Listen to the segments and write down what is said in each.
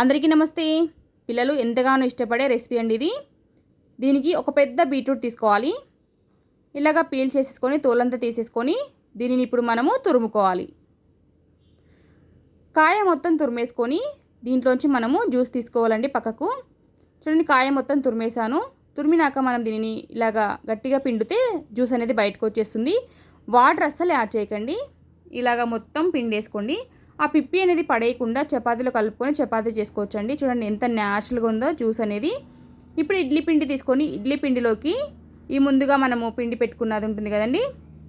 అందరికీ నమస్తే. పిల్లలు ఎంతగానో ఇష్టపడే రెసిపీ అండి ఇది. దీనికి ఒక పెద్ద బీట్రూట్ తీసుకోవాలి. ఇలాగా పీల్ చేసేసుకొని తోలంతా తీసేసుకొని దీనిని ఇప్పుడు మనము తురుముకోవాలి. కాయ మొత్తం తురిమేసుకొని దీంట్లోంచి మనము జ్యూస్ తీసుకోవాలండి పక్కకు. చూడండి కాయ మొత్తం తురిమేసాను తురిమినాక మనం దీనిని ఇలాగా గట్టిగా పిండితే జ్యూస్ అనేది బయటకు వచ్చేస్తుంది. వాటర్ అస్సలు యాడ్ చేయకండి. ఇలాగ మొత్తం పిండేసుకోండి. ఆ పిప్పి అనేది పడేయకుండా చపాతీలో కలుపుకొని చపాతీ చేసుకోవచ్చు అండి చూడండి ఎంత న్యాచురల్గా ఉందో జ్యూస్ అనేది. ఇప్పుడు ఇడ్లీ పిండి తీసుకొని ఇడ్లీ పిండిలోకి ఈ ముందుగా మనము పిండి పెట్టుకున్నది ఉంటుంది కదండి.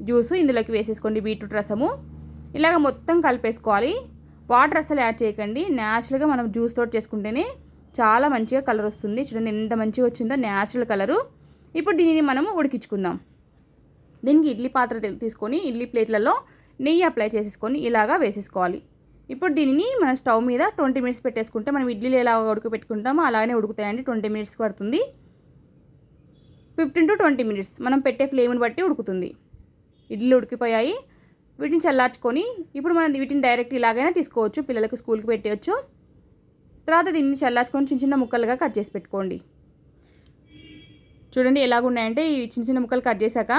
జ్యూస్ ఇందులోకి వేసేసుకోండి బీట్రూట్ రసము. ఇలాగ మొత్తం కలిపేసుకోవాలి. వాటర్ అసలు యాడ్ చేయకండి. న్యాచురల్గా మనం జ్యూస్ తోటి చేసుకుంటేనే చాలా మంచిగా కలర్ వస్తుంది. చూడండి ఎంత మంచిగా వచ్చిందో న్యాచురల్ కలరు. ఇప్పుడు దీనిని మనము ఉడికించుకుందాం. దీనికి ఇడ్లీ పాత్ర తీసుకొని ఇడ్లీ ప్లేట్లలో నెయ్యి అప్లై చేసేసుకొని ఇలాగా వేసేసుకోవాలి. ఇప్పుడు దీనిని మన స్టవ్ మీద ట్వంటీ మినిట్స్ పెట్టేసుకుంటే మనం ఇడ్లీలు ఎలా ఉడకపెట్టుకుంటామో అలానే ఉడుకుతాయండి. ట్వంటీ మినిట్స్ పడుతుంది. ఫిఫ్టీన్ టు ట్వంటీ మినిట్స్ మనం పెట్టే ఫ్లేమ్ని బట్టి ఉడుకుతుంది. ఇడ్లీలు ఉడికిపోయాయి. వీటిని చల్లార్చుకొని ఇప్పుడు మనం వీటిని డైరెక్ట్ ఇలాగైనా తీసుకోవచ్చు. పిల్లలకు స్కూల్కి పెట్టేయచ్చు. తర్వాత దీన్ని చల్లార్చుకొని చిన్న చిన్న ముక్కలుగా కట్ చేసి పెట్టుకోండి. చూడండి ఎలాగున్నాయంటే ఈ చిన్న చిన్న ముక్కలు కట్ చేశాక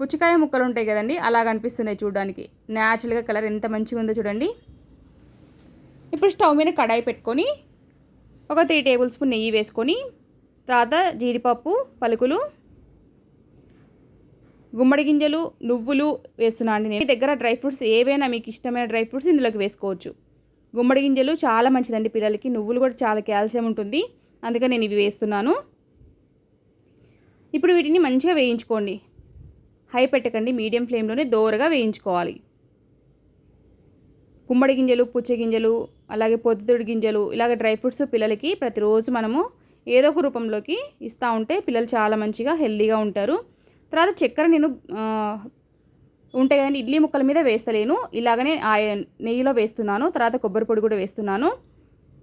పుచ్చకాయ ముక్కలు ఉంటాయి కదండి అలా కనిపిస్తున్నాయి చూడడానికి. న్యాచురల్గా కలర్ ఎంత మంచిగా ఉందో చూడండి. ఇప్పుడు స్టవ్ మీద కడాయి పెట్టుకొని ఒక త్రీ టేబుల్ స్పూన్ నెయ్యి వేసుకొని తర్వాత జీడిపప్పు పలుకులు గుమ్మడి గింజలు నువ్వులు వేస్తున్నాను అండి నేను. దగ్గర డ్రై ఫ్రూట్స్ ఏవైనా మీకు ఇష్టమైన డ్రై ఫ్రూట్స్ ఇందులోకి వేసుకోవచ్చు. గుమ్మడి గింజలు చాలా మంచిదండి పిల్లలకి నువ్వులు కూడా చాలా కాల్షియం ఉంటుంది. అందుకని నేను ఇవి వేస్తున్నాను. ఇప్పుడు వీటిని మంచిగా వేయించుకోండి. హై పెట్టకండి మీడియం ఫ్లేమ్లోనే దోరగా వేయించుకోవాలి. గుమ్మడి గింజలు పుచ్చ గింజలు అలాగే పొద్దుతుడి గింజలు ఇలాగ డ్రై ఫ్రూట్స్ పిల్లలకి ప్రతిరోజు మనము ఏదో ఒక రూపంలోకి ఇస్తూ ఉంటే పిల్లలు చాలా మంచిగా హెల్దీగా ఉంటారు. తర్వాత చక్కెర నేను ఉంటాయి కదండి ఇడ్లీ ముక్కల మీద వేస్తలేను. ఇలాగనే ఆ నెయ్యిలో వేస్తున్నాను. తర్వాత కొబ్బరి పొడి కూడా వేస్తున్నాను.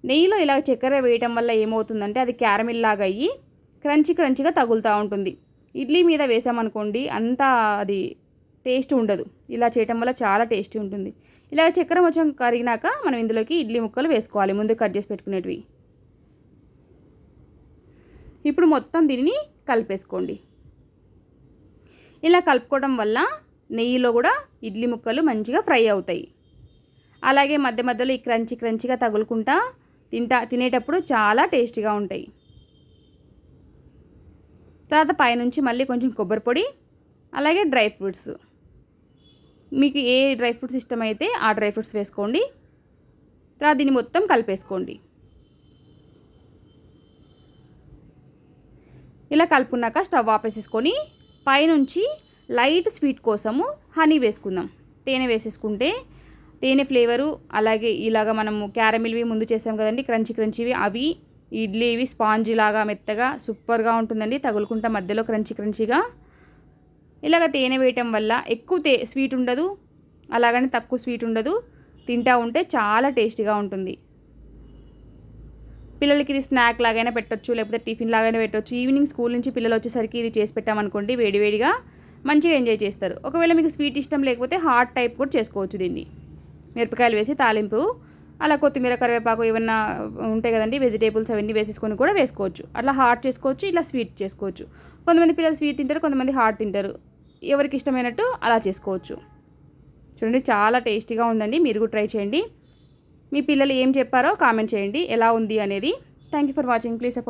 నెయ్యిలో ఇలాగ చక్కెర వేయటం వల్ల ఏమవుతుందంటే అది క్యారమిల్ లాగా అయ్యి క్రంచి క్రంచిగా తగులుతూ ఉంటుంది. ఇడ్లీ మీద వేసామనుకోండి అంతా అది టేస్ట్ ఉండదు. ఇలా చేయటం వల్ల చాలా టేస్టీ ఉంటుంది. ఇలా చక్కెర మొత్తం కరిగినాక మనం ఇందులోకి ఇడ్లీ ముక్కలు వేసుకోవాలి. ముందు కట్ చేసి పెట్టుకునేటివి. ఇప్పుడు మొత్తం దీనిని కలిపేసుకోండి. ఇలా కలుపుకోవడం వల్ల నెయ్యిలో కూడా ఇడ్లీ ముక్కలు మంచిగా ఫ్రై అవుతాయి. అలాగే మధ్య మధ్యలో ఈ క్రంచి క్రంచిగా తగులుకుంటా తింటా తినేటప్పుడు చాలా టేస్టీగా ఉంటాయి. తర్వాత పైనుంచి మళ్ళీ కొంచెం కొబ్బరి పొడి అలాగే డ్రై ఫ్రూట్స్. మీకు ఏ డ్రై ఫ్రూట్స్ ఇష్టమైతే ఆ డ్రై ఫ్రూట్స్ వేసుకోండి. తర్వాత దీన్ని మొత్తం కలిపేసుకోండి. ఇలా కలుపుకున్నాక స్టవ్ ఆపేసేసుకొని పైనుంచి లైట్ స్వీట్ కోసము హనీ వేసుకుందాం. తేనె వేసేసుకుంటే తేనె ఫ్లేవరు అలాగే ఇలాగ మనము క్యారమిల్వి ముందు చేసాం కదండి క్రంచి క్రంచివి అవి ఇడ్లీవి స్పాంజీ లాగా మెత్తగా సూపర్గా ఉంటుందండి తగులుకుంటా మధ్యలో క్రంచి క్రంచిగా. ఇలాగ తేనె వేయటం వల్ల ఎక్కువ తే స్వీట్ ఉండదు. అలాగని తక్కువ స్వీట్ ఉండదు. తింటా ఉంటే చాలా టేస్టీగా ఉంటుంది. పిల్లలకి ఇది స్నాక్ లాగైనా పెట్టొచ్చు లేకపోతే టిఫిన్ లాగైనా పెట్టొచ్చు. ఈవినింగ్ స్కూల్ నుంచి పిల్లలు వచ్చేసరికి ఇది చేసి పెట్టామనుకోండి వేడివేడిగా మంచిగా ఎంజాయ్ చేస్తారు. ఒకవేళ మీకు స్వీట్ ఇష్టం లేకపోతే హాట్ టైప్ కూడా చేసుకోవచ్చు దీన్ని. మిరపకాయలు వేసి తాలింపు అలా కొత్తిమీర కరివేపాకు ఏమన్నా ఉంటాయి కదండి వెజిటేబుల్స్ అవన్నీ వేసేసుకొని కూడా వేసుకోవచ్చు. అట్లా హాట్ చేసుకోవచ్చు ఇలా స్వీట్ చేసుకోవచ్చు. కొంతమంది పిల్లలు స్వీట్ తింటారు కొంతమంది హాట్ తింటారు. ఎవరికి ఇష్టమైనట్టు అలా చేసుకోవచ్చు. చూడండి చాలా టేస్టీగా ఉందండి. మీరు కూడా ట్రై చేయండి. మీ పిల్లలు ఏం చెప్పారో కామెంట్ చేయండి. ఎలా ఉంది అనేది. Thank you for watching. Please support